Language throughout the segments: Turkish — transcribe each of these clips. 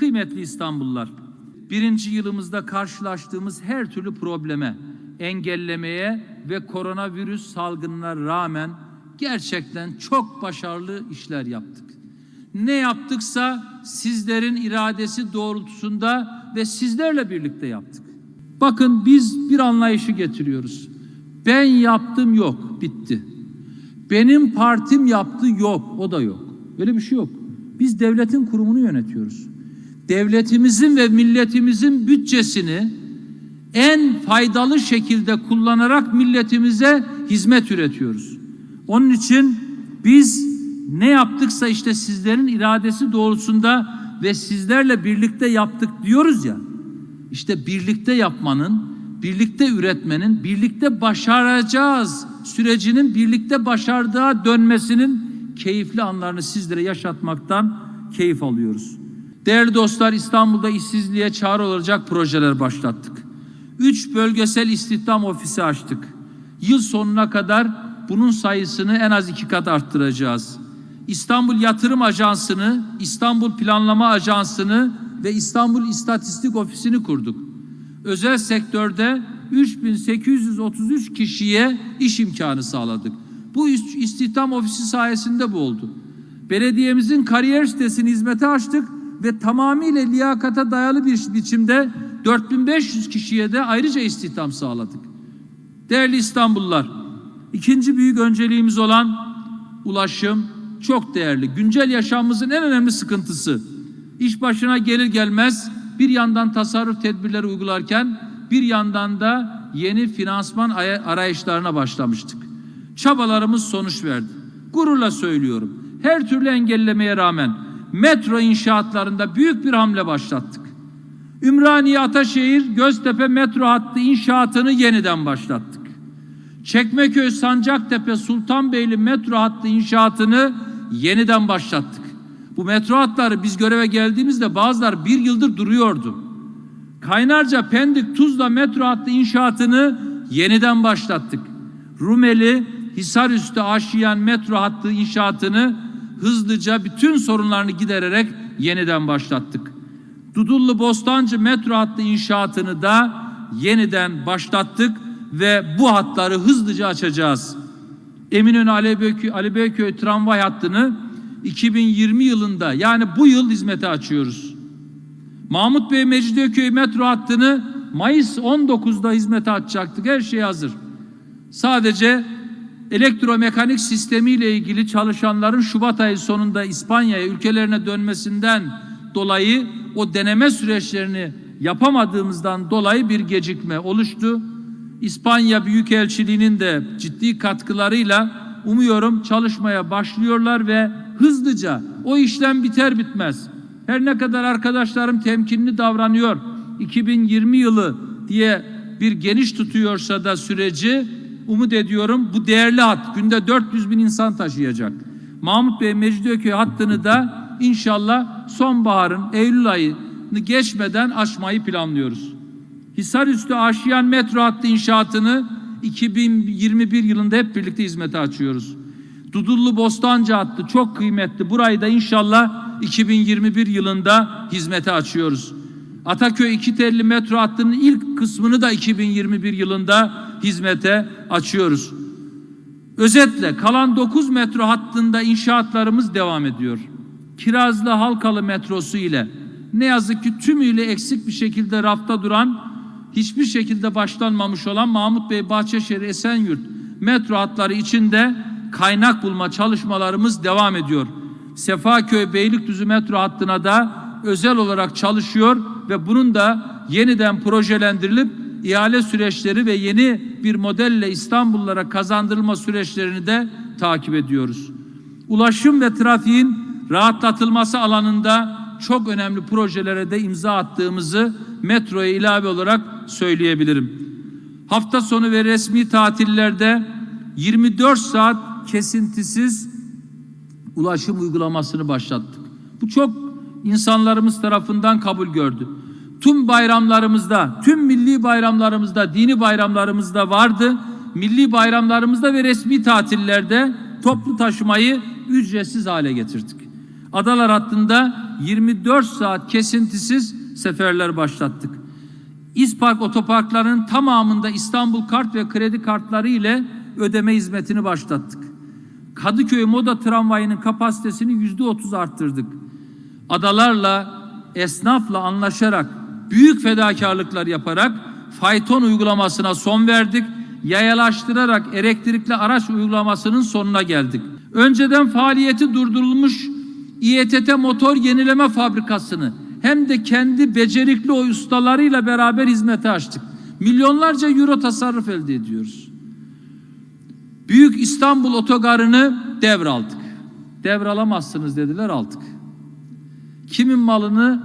Kıymetli İstanbullular, birinci yılımızda karşılaştığımız her türlü probleme, engellemeye ve koronavirüs salgınına rağmen gerçekten çok başarılı işler yaptık. Ne yaptıksa sizlerin iradesi doğrultusunda ve sizlerle birlikte yaptık. Bakın biz bir anlayışı getiriyoruz. Ben yaptım yok, bitti. Benim partim yaptı yok, o da yok. Böyle bir şey yok. Biz devletin kurumunu yönetiyoruz. Devletimizin ve milletimizin bütçesini en faydalı şekilde kullanarak milletimize hizmet üretiyoruz. Onun için biz ne yaptıksa işte sizlerin iradesi doğrultusunda ve sizlerle birlikte yaptık diyoruz ya. İşte birlikte yapmanın, birlikte üretmenin, birlikte başaracağız sürecinin birlikte başardığa dönmesinin keyifli anlarını sizlere yaşatmaktan keyif alıyoruz. Değerli dostlar İstanbul'da işsizliğe çare olacak projeler başlattık. Üç bölgesel istihdam ofisi açtık. Yıl sonuna kadar bunun sayısını en az iki kat arttıracağız. İstanbul Yatırım Ajansı'nı, İstanbul Planlama Ajansı'nı ve İstanbul İstatistik Ofisi'ni kurduk. Özel sektörde 3833 kişiye iş imkanı sağladık. Bu istihdam ofisi sayesinde bu oldu. Belediyemizin kariyer sitesini hizmete açtık ve tamamıyla liyakata dayalı bir biçimde 4500 kişiye de ayrıca istihdam sağladık. Değerli İstanbullular, ikinci büyük önceliğimiz olan ulaşım çok değerli. Güncel yaşamımızın en önemli sıkıntısı. İş başına gelir gelmez bir yandan tasarruf tedbirleri uygularken bir yandan da yeni finansman arayışlarına başlamıştık. Çabalarımız sonuç verdi. Gururla söylüyorum. Her türlü engellemeye rağmen metro inşaatlarında büyük bir hamle başlattık. Ümraniye Ataşehir Göztepe metro hattı inşaatını yeniden başlattık. Çekmeköy Sancaktepe Sultanbeyli metro hattı inşaatını yeniden başlattık. Bu metro hatları biz göreve geldiğimizde bazıları bir yıldır duruyordu. Kaynarca Pendik Tuzla metro hattı inşaatını yeniden başlattık. Rumeli Hisarüstü Aşiyan metro hattı inşaatını hızlıca bütün sorunlarını gidererek yeniden başlattık. Dudullu Bostancı metro hattı inşaatını da yeniden başlattık ve bu hatları hızlıca açacağız. Eminönü Ali Beyköy, Ali Beyköy tramvay hattını 2020 yılında yani bu yıl hizmete açıyoruz. Mahmut Bey Mecidiyeköy metro hattını Mayıs 19'da hizmete açacaktık. Her şey hazır. Sadece elektromekanik sistemiyle ilgili çalışanların Şubat ayı sonunda İspanya'ya ülkelerine dönmesinden dolayı o deneme süreçlerini yapamadığımızdan dolayı bir gecikme oluştu. İspanya Büyükelçiliğinin de ciddi katkılarıyla umuyorum çalışmaya başlıyorlar ve hızlıca o işlem biter bitmez. Her ne kadar arkadaşlarım temkinli davranıyor, 2020 yılı diye bir geniş tutuyorsa da süreci umut ediyorum bu değerli hat günde 400 bin insan taşıyacak. Mahmut Bey Mecidiyeköy hattını da inşallah sonbaharın Eylül ayını geçmeden açmayı planlıyoruz. Hisarüstü Aşiyan metro hattı inşaatını 2021 yılında hep birlikte hizmete açıyoruz. Dudullu Bostancı hattı çok kıymetli. Burayı da inşallah 2021 yılında hizmete açıyoruz. Ataköy İkitelli metro hattının ilk kısmını da 2021 yılında hizmete açıyoruz. Özetle kalan 9 metro hattında inşaatlarımız devam ediyor. Kirazlı Halkalı metrosu ile ne yazık ki tümüyle eksik bir şekilde rafta duran, hiçbir şekilde başlanmamış olan Mahmut Bey Bahçeşehir Esenyurt metro hatları içinde kaynak bulma çalışmalarımız devam ediyor. Sefaköy Beylikdüzü metro hattına da özel olarak çalışıyor ve bunun da yeniden projelendirilip ihale süreçleri ve yeni bir modelle İstanbullulara kazandırılma süreçlerini de takip ediyoruz. Ulaşım ve trafiğin rahatlatılması alanında çok önemli projelere de imza attığımızı metroya ilave olarak söyleyebilirim. Hafta sonu ve resmi tatillerde 24 saat kesintisiz ulaşım uygulamasını başlattık. Bu çok insanlarımız tarafından kabul gördü. Tüm bayramlarımızda, tüm milli bayramlarımızda, dini bayramlarımızda vardı. Milli bayramlarımızda ve resmi tatillerde toplu taşımayı ücretsiz hale getirdik. Adalar hattında 24 saat kesintisiz seferler başlattık. İspark otoparklarının tamamında İstanbul kart ve kredi kartları ile ödeme hizmetini başlattık. Kadıköy Moda tramvayının kapasitesini yüzde otuz arttırdık. Adalarla, esnafla anlaşarak, büyük fedakarlıklar yaparak fayton uygulamasına son verdik. Yayalaştırarak elektrikli araç uygulamasının sonuna geldik. Önceden faaliyeti durdurulmuş İETT motor yenileme fabrikasını hem de kendi becerikli o ustalarıyla beraber hizmete açtık. Milyonlarca euro tasarruf elde ediyoruz. Büyük İstanbul otogarını devraldık. Devralamazsınız dediler aldık. Kimin malını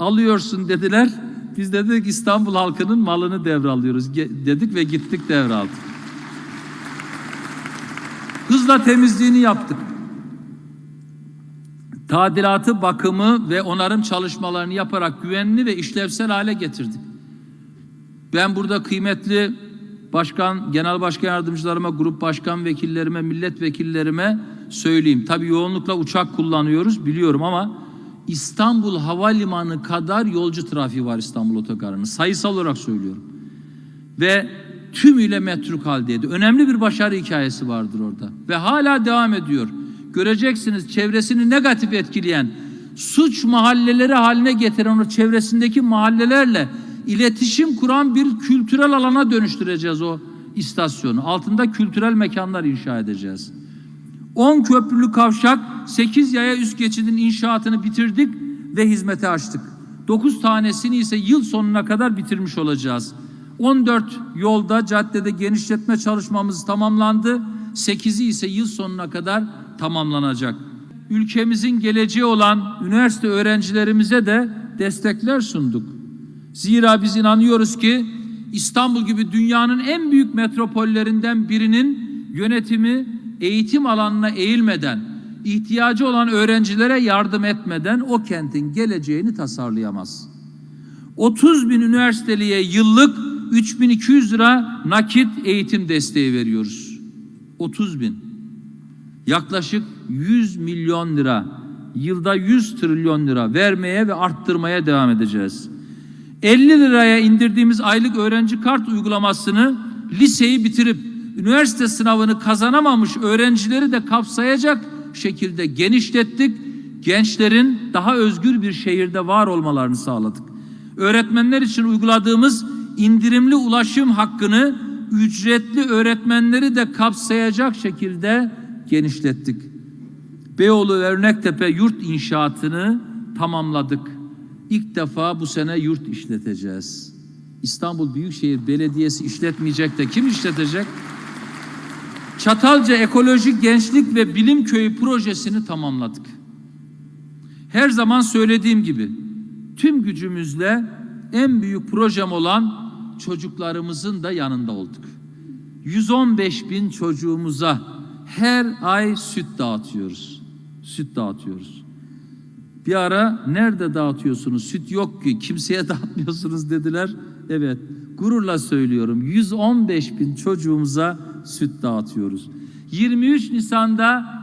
alıyorsun dediler. Biz de dedik İstanbul halkının malını devralıyoruz dedik ve gittik devraldık. Hızla temizliğini yaptık. Tadilatı, bakımı ve onarım çalışmalarını yaparak güvenli ve işlevsel hale getirdik. Ben burada kıymetli başkan, genel başkan yardımcılarıma, grup başkan vekillerime, milletvekillerime söyleyeyim. Tabii yoğunlukla uçak kullanıyoruz biliyorum ama İstanbul Havalimanı kadar yolcu trafiği var İstanbul Otogarı'nın. Sayısal olarak söylüyorum. Ve tümüyle metruk haldeydi. Önemli bir başarı hikayesi vardır orada. Ve hala devam ediyor. Göreceksiniz çevresini negatif etkileyen, suç mahalleleri haline getiren o çevresindeki mahallelerle iletişim kuran bir kültürel alana dönüştüreceğiz o istasyonu. Altında kültürel mekanlar inşa edeceğiz. 10 köprülü kavşak, 8 yaya üst geçidin inşaatını bitirdik ve hizmete açtık. 9 tanesini ise yıl sonuna kadar bitirmiş olacağız. 14 yolda caddede genişletme çalışmamız tamamlandı. 8'i ise yıl sonuna kadar tamamlanacak. Ülkemizin geleceği olan üniversite öğrencilerimize de destekler sunduk. Zira biz inanıyoruz ki İstanbul gibi dünyanın en büyük metropollerinden birinin yönetimi eğitim alanına eğilmeden, ihtiyacı olan öğrencilere yardım etmeden o kentin geleceğini tasarlayamaz. 30 bin üniversiteliye yıllık 3200 lira nakit eğitim desteği veriyoruz. 30 bin. Yaklaşık 100 milyon lira, yılda 100 trilyon lira vermeye ve arttırmaya devam edeceğiz. 50 liraya indirdiğimiz aylık öğrenci kart uygulamasını liseyi bitirip üniversite sınavını kazanamamış öğrencileri de kapsayacak şekilde genişlettik. Gençlerin daha özgür bir şehirde var olmalarını sağladık. Öğretmenler için uyguladığımız indirimli ulaşım hakkını ücretli öğretmenleri de kapsayacak şekilde genişlettik. Beyoğlu ve Örnektepe yurt inşaatını tamamladık. İlk defa bu sene yurt işleteceğiz. İstanbul Büyükşehir Belediyesi işletmeyecek de kim işletecek? Çatalca Ekolojik Gençlik ve Bilim Köyü projesini tamamladık. Her zaman söylediğim gibi tüm gücümüzle en büyük projem olan çocuklarımızın da yanında olduk. 115 bin çocuğumuza her ay süt dağıtıyoruz. Süt dağıtıyoruz. Bir ara nerede dağıtıyorsunuz? Süt yok ki kimseye dağıtmıyorsunuz dediler. Evet gururla söylüyorum 115 bin çocuğumuza süt dağıtıyoruz. 23 Nisan'da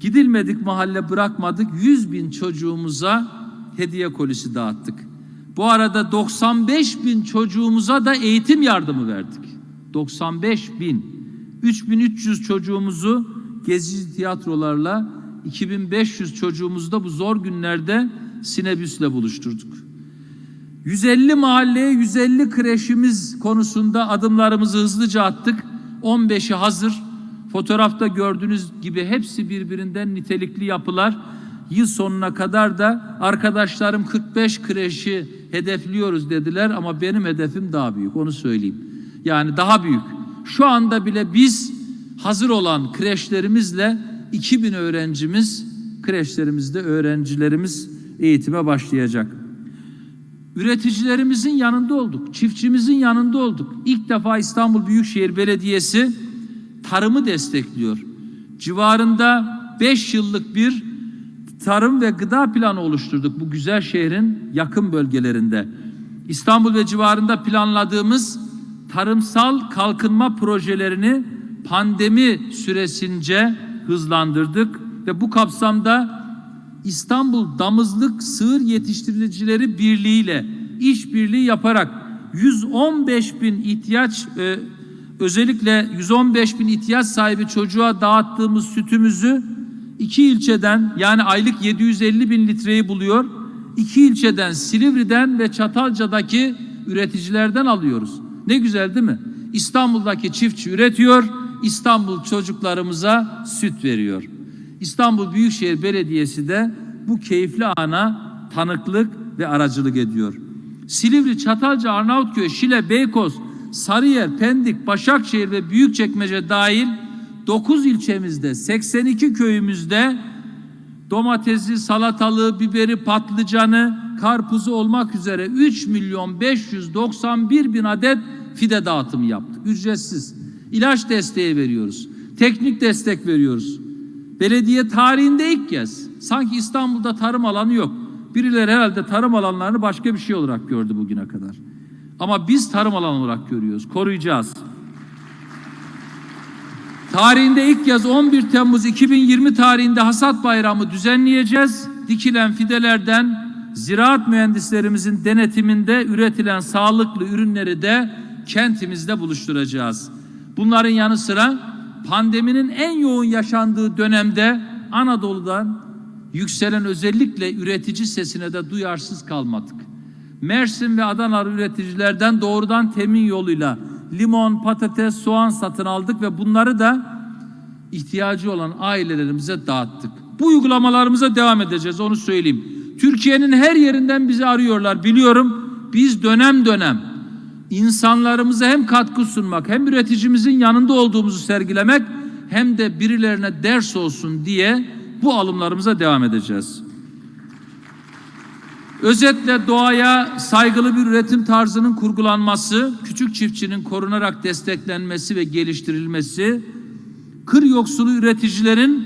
gidilmedik mahalle bırakmadık 100 bin çocuğumuza hediye kolisi dağıttık. Bu arada 95 bin çocuğumuza da eğitim yardımı verdik. 95 bin. 3300 çocuğumuzu gezici tiyatrolarla 2500 çocuğumuzu da bu zor günlerde sinebüsle buluşturduk. 150 mahalleye 150 kreşimiz konusunda adımlarımızı hızlıca attık. 15'i hazır. Fotoğrafta gördüğünüz gibi hepsi birbirinden nitelikli yapılar. Yıl sonuna kadar da arkadaşlarım 45 kreşi hedefliyoruz dediler ama benim hedefim daha büyük onu söyleyeyim. Yani daha büyük. Şu anda bile biz hazır olan kreşlerimizle 2000 öğrencimiz kreşlerimizde öğrencilerimiz eğitime başlayacak. Üreticilerimizin yanında olduk, çiftçimizin yanında olduk. İlk defa İstanbul Büyükşehir Belediyesi tarımı destekliyor. Civarında 5 yıllık bir tarım ve gıda planı oluşturduk bu güzel şehrin yakın bölgelerinde. İstanbul ve civarında planladığımız tarımsal kalkınma projelerini pandemi süresince hızlandırdık ve bu kapsamda İstanbul Damızlık Sığır Yetiştiricileri Birliği ile işbirliği yaparak 115 bin ihtiyaç e, özellikle 115 bin ihtiyaç sahibi çocuğa dağıttığımız sütümüzü iki ilçeden yani aylık 750 bin litreyi buluyor. İki ilçeden Silivri'den ve Çatalca'daki üreticilerden alıyoruz. Ne güzel değil mi? İstanbul'daki çiftçi üretiyor, İstanbul çocuklarımıza süt veriyor. İstanbul Büyükşehir Belediyesi de bu keyifli ana tanıklık ve aracılık ediyor. Silivri, Çatalca, Arnavutköy, Şile, Beykoz, Sarıyer, Pendik, Başakşehir ve Büyükçekmece dahil 9 ilçemizde 82 köyümüzde domatesi, salatalığı, biberi, patlıcanı, karpuzu olmak üzere 3 milyon 591 bin adet fide dağıtımı yaptık. Ücretsiz. İlaç desteği veriyoruz. Teknik destek veriyoruz. Belediye tarihinde ilk kez sanki İstanbul'da tarım alanı yok. Birileri herhalde tarım alanlarını başka bir şey olarak gördü bugüne kadar. Ama biz tarım alanı olarak görüyoruz. Koruyacağız. Tarihinde ilk kez 11 Temmuz 2020 tarihinde hasat bayramı düzenleyeceğiz. Dikilen fidelerden ziraat mühendislerimizin denetiminde üretilen sağlıklı ürünleri de kentimizde buluşturacağız. Bunların yanı sıra pandeminin en yoğun yaşandığı dönemde Anadolu'dan yükselen özellikle üretici sesine de duyarsız kalmadık. Mersin ve Adana üreticilerden doğrudan temin yoluyla limon, patates, soğan satın aldık ve bunları da ihtiyacı olan ailelerimize dağıttık. Bu uygulamalarımıza devam edeceğiz onu söyleyeyim. Türkiye'nin her yerinden bizi arıyorlar biliyorum. Biz dönem dönem insanlarımıza hem katkı sunmak hem üreticimizin yanında olduğumuzu sergilemek hem de birilerine ders olsun diye bu alımlarımıza devam edeceğiz. Özetle doğaya saygılı bir üretim tarzının kurgulanması, küçük çiftçinin korunarak desteklenmesi ve geliştirilmesi, kır yoksulu üreticilerin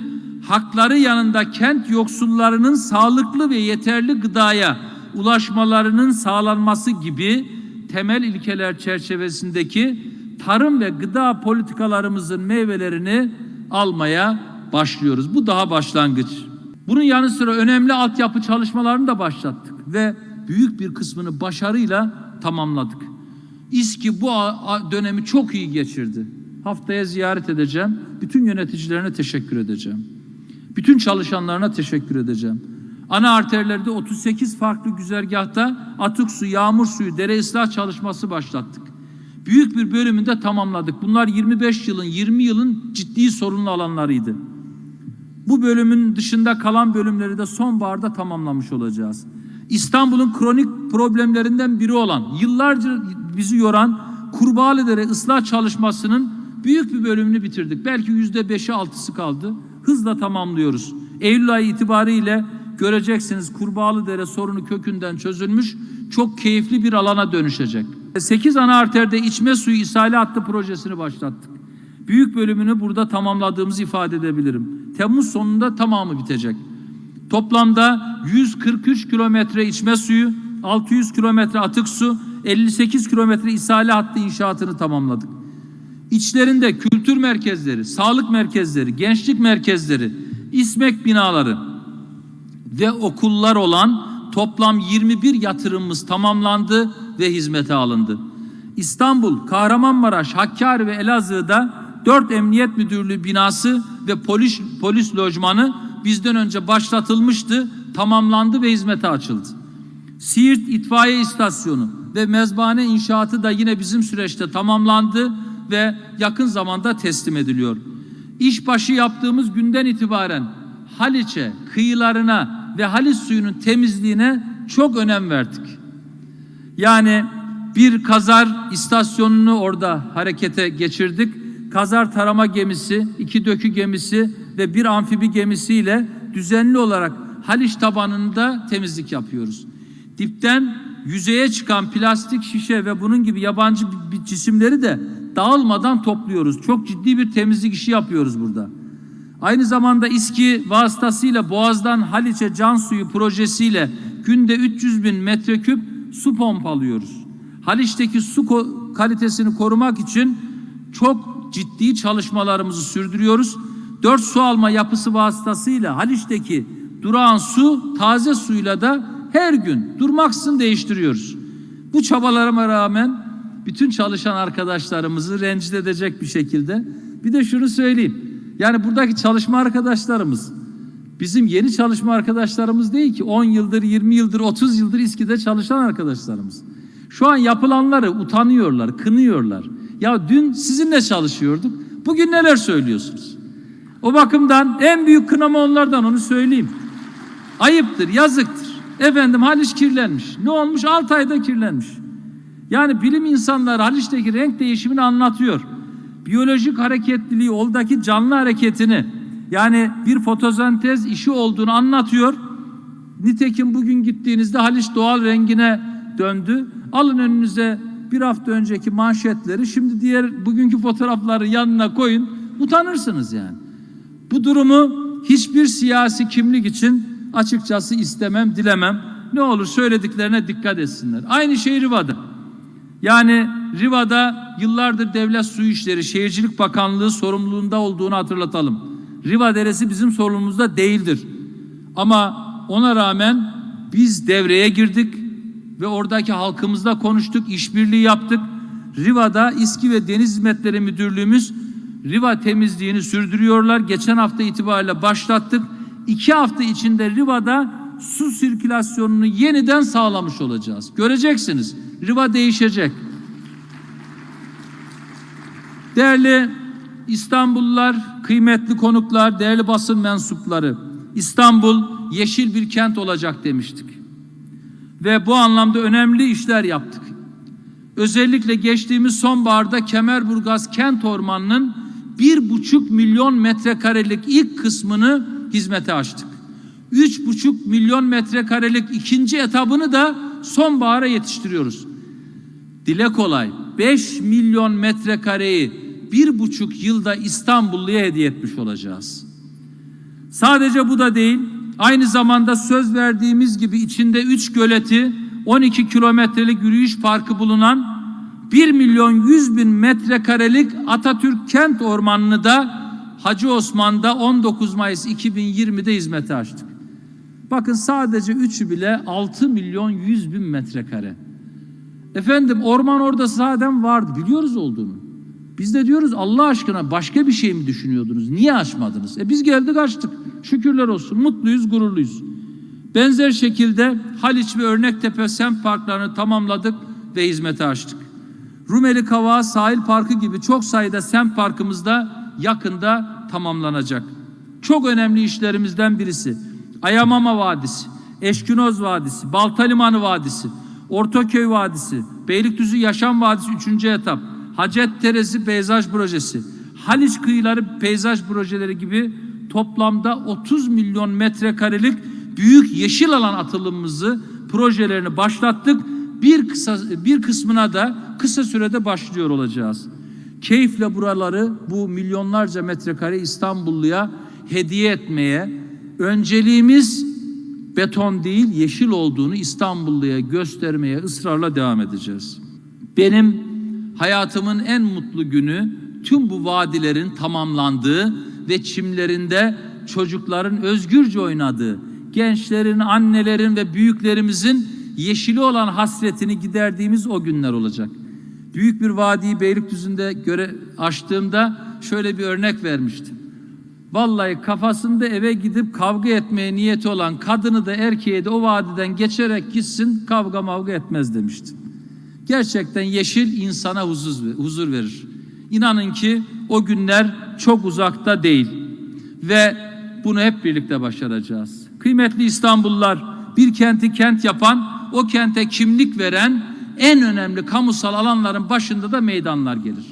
hakları yanında kent yoksullarının sağlıklı ve yeterli gıdaya ulaşmalarının sağlanması gibi temel ilkeler çerçevesindeki tarım ve gıda politikalarımızın meyvelerini almaya başlıyoruz. Bu daha başlangıç. Bunun yanı sıra önemli altyapı çalışmalarını da başlattık ve büyük bir kısmını başarıyla tamamladık. İSKİ bu dönemi çok iyi geçirdi. Haftaya ziyaret edeceğim. Bütün yöneticilerine teşekkür edeceğim. Bütün çalışanlarına teşekkür edeceğim. Ana arterlerde 38 farklı güzergahta atık su, yağmur suyu, dere ıslah çalışması başlattık. Büyük bir bölümünde tamamladık. Bunlar 25 yılın, 20 yılın ciddi sorunlu alanlarıydı. Bu bölümün dışında kalan bölümleri de sonbaharda tamamlamış olacağız. İstanbul'un kronik problemlerinden biri olan, yıllarca bizi yoran Kurbağalıdere ıslah çalışmasının büyük bir bölümünü bitirdik. Belki yüzde beşi altısı kaldı. Hızla tamamlıyoruz. Eylül ayı itibariyle göreceksiniz Kurbağalıdere sorunu kökünden çözülmüş. Çok keyifli bir alana dönüşecek. 8 ana arterde içme suyu ishali hattı projesini başlattık. Büyük bölümünü burada tamamladığımızı ifade edebilirim. Temmuz sonunda tamamı bitecek. Toplamda 143 kilometre içme suyu, 600 kilometre atık su, 58 kilometre ishali hattı inşaatını tamamladık. İçlerinde kültür merkezleri, sağlık merkezleri, gençlik merkezleri, İSMEK binaları ve okullar olan toplam 21 yatırımımız tamamlandı ve hizmete alındı. İstanbul, Kahramanmaraş, Hakkari ve Elazığ'da 4 Emniyet Müdürlüğü binası ve polis, polis lojmanı bizden önce başlatılmıştı, tamamlandı ve hizmete açıldı. Siirt İtfaiye İstasyonu ve mezbahane inşaatı da yine bizim süreçte tamamlandı ve yakın zamanda teslim ediliyor. İşbaşı yaptığımız günden itibaren Haliç'e, kıyılarına ve Haliç suyunun temizliğine çok önem verdik. Yani bir kazar istasyonunu orada harekete geçirdik. Kazar tarama gemisi, iki dökü gemisi ve bir amfibi gemisiyle düzenli olarak Haliç tabanında temizlik yapıyoruz. Dipten yüzeye çıkan plastik şişe ve bunun gibi yabancı cisimleri de dağılmadan topluyoruz. Çok ciddi bir temizlik işi yapıyoruz burada. Aynı zamanda İSKİ vasıtasıyla Boğaz'dan Haliç'e can suyu projesiyle günde 300 bin metreküp su pompalıyoruz. Haliç'teki su kalitesini korumak için çok ciddi çalışmalarımızı sürdürüyoruz. Dört su alma yapısı vasıtasıyla Haliç'teki durağan su taze suyla da her gün durmaksızın değiştiriyoruz. Bu çabalarıma rağmen bütün çalışan arkadaşlarımızı rencide edecek bir şekilde bir de şunu söyleyeyim. Yani buradaki çalışma arkadaşlarımız bizim yeni çalışma arkadaşlarımız değil ki 10 yıldır, 20 yıldır, 30 yıldır İSKİ'de çalışan arkadaşlarımız. Şu an yapılanları utanıyorlar, kınıyorlar. Ya dün sizinle çalışıyorduk. Bugün neler söylüyorsunuz? O bakımdan en büyük kınama onlardan onu söyleyeyim. Ayıptır, yazıktır. Efendim Haliç kirlenmiş. Ne olmuş? 6 ayda kirlenmiş. Yani bilim insanları Haliç'teki renk değişimini anlatıyor. Biyolojik hareketliliği, oradaki canlı hareketini yani bir fotosentez işi olduğunu anlatıyor. Nitekim bugün gittiğinizde Haliç doğal rengine döndü. Alın önünüze bir hafta önceki manşetleri şimdi diğer bugünkü fotoğrafları yanına koyun. Utanırsınız yani. Bu durumu hiçbir siyasi kimlik için açıkçası istemem, dilemem. Ne olur söylediklerine dikkat etsinler. Aynı şey Riva'da. Yani Riva'da yıllardır Devlet Su İşleri Şehircilik Bakanlığı sorumluluğunda olduğunu hatırlatalım. Riva Deresi bizim sorumluluğumuzda değildir. Ama ona rağmen biz devreye girdik ve oradaki halkımızla konuştuk, işbirliği yaptık. Riva'da İSKİ ve Deniz Hizmetleri Müdürlüğümüz Riva temizliğini sürdürüyorlar. Geçen hafta itibariyle başlattık. İki hafta içinde Riva'da su sirkülasyonunu yeniden sağlamış olacağız. Göreceksiniz. Riva değişecek. Değerli İstanbullular, kıymetli konuklar, değerli basın mensupları. İstanbul yeşil bir kent olacak demiştik. Ve bu anlamda önemli işler yaptık. Özellikle geçtiğimiz sonbaharda Kemerburgaz kent ormanının bir buçuk milyon metrekarelik ilk kısmını hizmete açtık. Üç buçuk milyon metrekarelik ikinci etabını da sonbahara yetiştiriyoruz. Dile kolay 5 milyon metrekareyi bir buçuk yılda İstanbulluya hediye etmiş olacağız. Sadece bu da değil, aynı zamanda söz verdiğimiz gibi içinde 3 göleti, 12 kilometrelik yürüyüş parkı bulunan 1 milyon 100 bin metrekarelik Atatürk Kent Ormanı'nı da Hacı Osman'da 19 Mayıs 2020'de hizmete açtık. Bakın sadece üçü bile 6 milyon 100 bin metrekare. Efendim orman orada zaten vardı. Biliyoruz olduğunu. Biz de diyoruz Allah aşkına başka bir şey mi düşünüyordunuz? Niye açmadınız? E biz geldik açtık. Şükürler olsun. Mutluyuz, gururluyuz. Benzer şekilde Haliç ve Örnektepe semt parklarını tamamladık ve hizmete açtık. Rumeli Kavağı Sahil Parkı gibi çok sayıda semt parkımızda yakında tamamlanacak. Çok önemli işlerimizden birisi. Ayamama Vadisi, Eşkinoz Vadisi, Baltalimanı Vadisi, Ortaköy Vadisi, Beylikdüzü Yaşam Vadisi 3. etap, Hacet Teresi Peyzaj Projesi, Haliç Kıyıları Peyzaj Projeleri gibi toplamda 30 milyon metrekarelik büyük yeşil alan atılımımızı projelerini başlattık. Bir kısa bir kısmına da kısa sürede başlıyor olacağız. Keyifle buraları bu milyonlarca metrekare İstanbulluya hediye etmeye önceliğimiz beton değil yeşil olduğunu İstanbulluya göstermeye ısrarla devam edeceğiz. Benim hayatımın en mutlu günü tüm bu vadilerin tamamlandığı ve çimlerinde çocukların özgürce oynadığı, gençlerin, annelerin ve büyüklerimizin yeşili olan hasretini giderdiğimiz o günler olacak. Büyük bir vadiyi Beylikdüzü'nde göre açtığımda şöyle bir örnek vermiştim. Vallahi kafasında eve gidip kavga etmeye niyeti olan kadını da erkeği de o vadiden geçerek gitsin kavga mavga etmez demiştim. Gerçekten yeşil insana huzur, verir. İnanın ki o günler çok uzakta değil ve bunu hep birlikte başaracağız. Kıymetli İstanbullular, bir kenti kent yapan, o kente kimlik veren en önemli kamusal alanların başında da meydanlar gelir.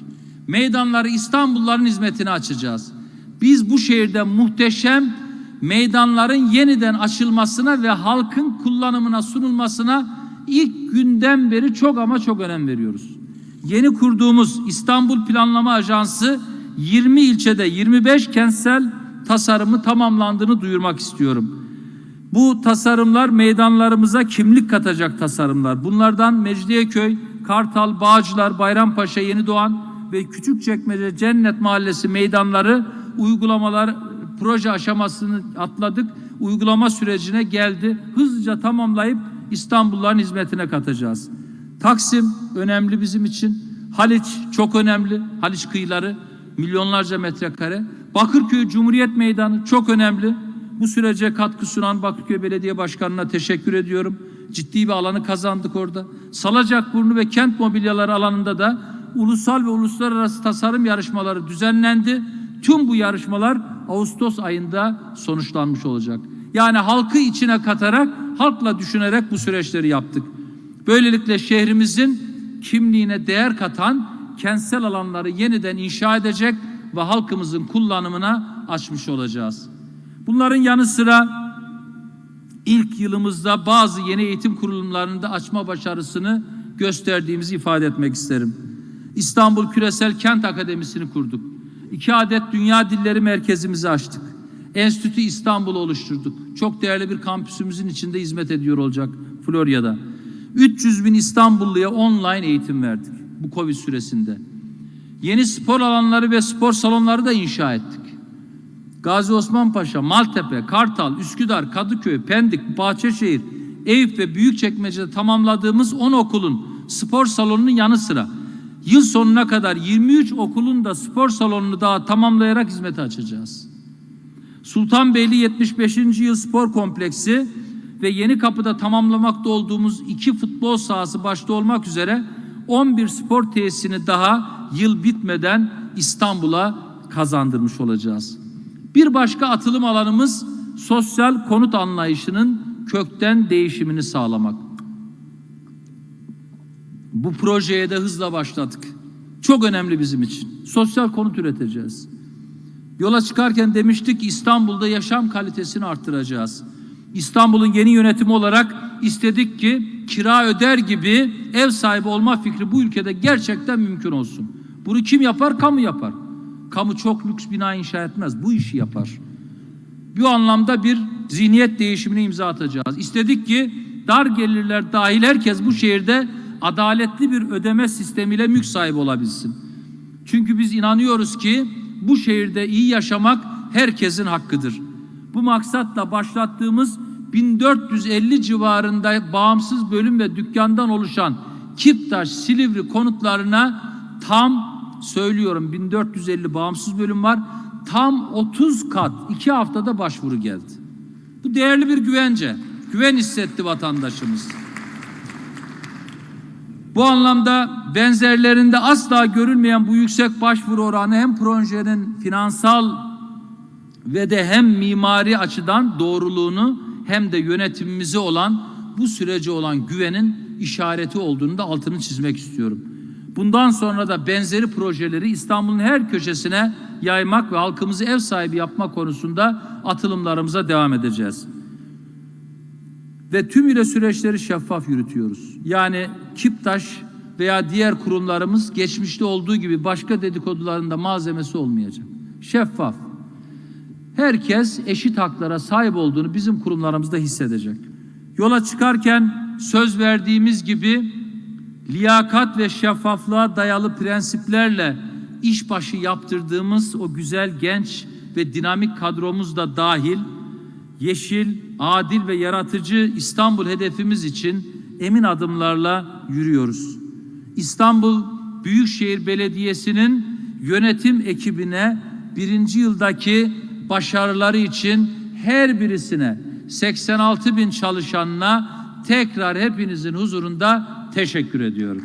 Meydanları İstanbulluların hizmetine açacağız. Biz bu şehirde muhteşem meydanların yeniden açılmasına ve halkın kullanımına sunulmasına ilk günden beri çok ama çok önem veriyoruz. Yeni kurduğumuz İstanbul Planlama Ajansı 20 ilçede 25 kentsel tasarımı tamamlandığını duyurmak istiyorum. Bu tasarımlar meydanlarımıza kimlik katacak tasarımlar. Bunlardan Mecidiyeköy, Kartal, Bağcılar, Bayrampaşa, Yenidoğan ve Küçükçekmece Cennet Mahallesi meydanları uygulamalar proje aşamasını atladık. Uygulama sürecine geldi. Hızlıca tamamlayıp İstanbulluların hizmetine katacağız. Taksim önemli bizim için. Haliç çok önemli. Haliç kıyıları milyonlarca metrekare. Bakırköy Cumhuriyet Meydanı çok önemli. Bu sürece katkı sunan Bakırköy Belediye Başkanı'na teşekkür ediyorum. Ciddi bir alanı kazandık orada. Salacakburnu ve kent mobilyaları alanında da ulusal ve uluslararası tasarım yarışmaları düzenlendi. Tüm bu yarışmalar Ağustos ayında sonuçlanmış olacak. Yani halkı içine katarak, halkla düşünerek bu süreçleri yaptık. Böylelikle şehrimizin kimliğine değer katan kentsel alanları yeniden inşa edecek ve halkımızın kullanımına açmış olacağız. Bunların yanı sıra ilk yılımızda bazı yeni eğitim kurumlarında açma başarısını gösterdiğimizi ifade etmek isterim. İstanbul Küresel Kent Akademisi'ni kurduk. İki adet Dünya Dilleri Merkezimizi açtık. Enstitü İstanbul'u oluşturduk. Çok değerli bir kampüsümüzün içinde hizmet ediyor olacak Florya'da. 300 bin İstanbulluya online eğitim verdik bu Covid süresinde. Yeni spor alanları ve spor salonları da inşa ettik. Gazi Osman Paşa, Maltepe, Kartal, Üsküdar, Kadıköy, Pendik, Bahçeşehir, Eyüp ve Büyükçekmece'de tamamladığımız 10 okulun spor salonunun yanı sıra yıl sonuna kadar 23 okulun da spor salonunu daha tamamlayarak hizmete açacağız. Sultanbeyli 75. Yıl Spor Kompleksi ve Yeni Kapı'da tamamlamakta olduğumuz iki futbol sahası başta olmak üzere 11 spor tesisini daha yıl bitmeden İstanbul'a kazandırmış olacağız. Bir başka atılım alanımız sosyal konut anlayışının kökten değişimini sağlamak. Bu projeye de hızla başladık. Çok önemli bizim için. Sosyal konut üreteceğiz. Yola çıkarken demiştik İstanbul'da yaşam kalitesini arttıracağız. İstanbul'un yeni yönetimi olarak istedik ki kira öder gibi ev sahibi olma fikri bu ülkede gerçekten mümkün olsun. Bunu kim yapar? Kamu yapar. Kamu çok lüks bina inşa etmez. Bu işi yapar. Bu anlamda bir zihniyet değişimine imza atacağız. İstedik ki dar gelirler dahil herkes bu şehirde adaletli bir ödeme sistemiyle mülk sahibi olabilsin. Çünkü biz inanıyoruz ki bu şehirde iyi yaşamak herkesin hakkıdır. Bu maksatla başlattığımız 1450 civarında bağımsız bölüm ve dükkandan oluşan Kiptaş, Silivri konutlarına tam söylüyorum 1450 bağımsız bölüm var. Tam 30 kat 2 haftada başvuru geldi. Bu değerli bir güvence. Güven hissetti vatandaşımız. Bu anlamda benzerlerinde asla görülmeyen bu yüksek başvuru oranı hem projenin finansal ve de hem mimari açıdan doğruluğunu hem de yönetimimize olan bu sürece olan güvenin işareti olduğunu da altını çizmek istiyorum. Bundan sonra da benzeri projeleri İstanbul'un her köşesine yaymak ve halkımızı ev sahibi yapma konusunda atılımlarımıza devam edeceğiz. Ve tümüyle süreçleri şeffaf yürütüyoruz. Yani Kiptaş veya diğer kurumlarımız geçmişte olduğu gibi başka dedikodularında malzemesi olmayacak. Şeffaf. Herkes eşit haklara sahip olduğunu bizim kurumlarımızda hissedecek. Yola çıkarken söz verdiğimiz gibi liyakat ve şeffaflığa dayalı prensiplerle işbaşı yaptırdığımız o güzel genç ve dinamik kadromuz da dahil yeşil, adil ve yaratıcı İstanbul hedefimiz için emin adımlarla yürüyoruz. İstanbul Büyükşehir Belediyesi'nin yönetim ekibine birinci yıldaki başarıları için her birisine 86 bin çalışanına tekrar hepinizin huzurunda teşekkür ediyorum.